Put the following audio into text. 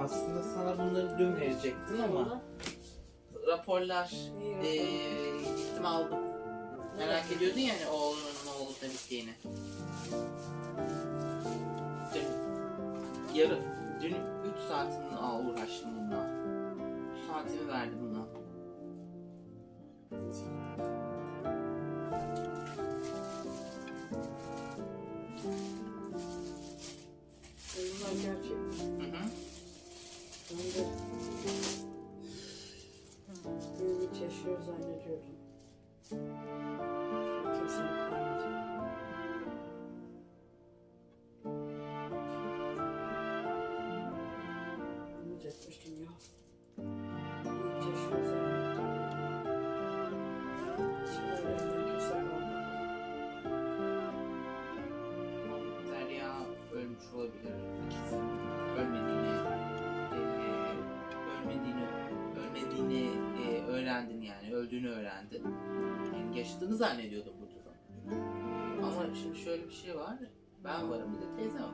Aslında sana bunları dün verecektim ama raporlar eee gittim aldım. Merak ediyordun ya hani oğlunun olup da bittiğini. Dün yarı, dün 3 saatimi uğraştım bununla. 3 saatimi verdim buna. Gerçek. Hı hı. Ben de zannediyordum. Umut etmiştim ya. Hiç yaşıyor. Şimdi öğrenden kimse kalmadı. Derya ölmüş olabilir. Öldüğünü öğrendin. Yani yaşadığını zannediyordum burada. Ama şimdi şöyle bir şey var. Ben varım bir de teyze var.